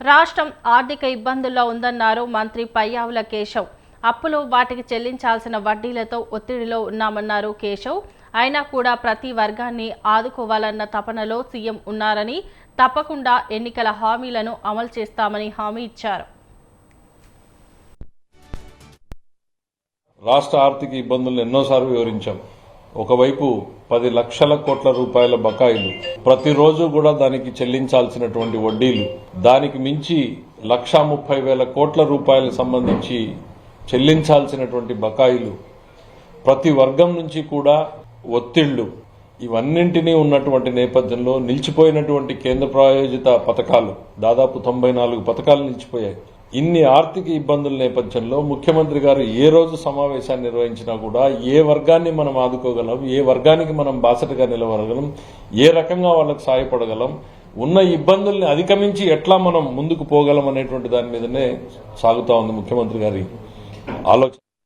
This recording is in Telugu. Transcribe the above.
రాష్ట్రం ఆర్థిక ఇబ్బందుల్లో ఉందన్నారు మంత్రి పయ్యావుల కేశవ్. అప్పులు వాటికి చెల్లించాల్సిన వడ్డీలతో ఒత్తిడిలో ఉన్నామన్నారు కేశవ్. అయినా కూడా ప్రతి వర్గాన్ని ఆదుకోవాలన్న తపనలో సీఎం ఉన్నారని తప్పకుండా ఎన్నికల హామీలను అమలు చేస్తామని హామీ ఇచ్చారు. రాష్ట్ర ఆర్థిక ఇబ్బందులను ఎన్నోసార్లు వివరించాం. ఒకవైపు పది లక్షల కోట్ల రూపాయల బకాయిలు ప్రతిరోజు కూడా దానికి చెల్లించాల్సినటువంటి వడ్డీలు దానికి మించి లక్షా ముప్పై వేల కోట్ల రూపాయలకు సంబంధించి చెల్లించాల్సినటువంటి బకాయిలు ప్రతి వర్గం నుంచి కూడా ఒత్తిళ్ళు ఇవన్నింటినీ ఉన్నటువంటి నేపథ్యంలో నిలిచిపోయినటువంటి కేంద్ర ప్రాయోజిత పథకాలు దాదాపు తొంభై నాలుగు పథకాలు నిలిచిపోయాయి. ఇన్ని ఆర్థిక ఇబ్బందుల నేపథ్యంలో ముఖ్యమంత్రి గారు ఏ రోజు సమావేశాన్ని నిర్వహించినా కూడా ఏ వర్గాన్ని మనం ఆదుకోగలం ఏ వర్గానికి మనం బాసటగా నిలవగలం ఏ రకంగా వాళ్ళకు సాయపడగలం ఉన్న ఇబ్బందుల్ని అధిగమించి ఎట్లా మనం ముందుకు పోగలం అనేటువంటి దాని మీదనే సాగుతా ఉంది ముఖ్యమంత్రి గారి ఆలోచన.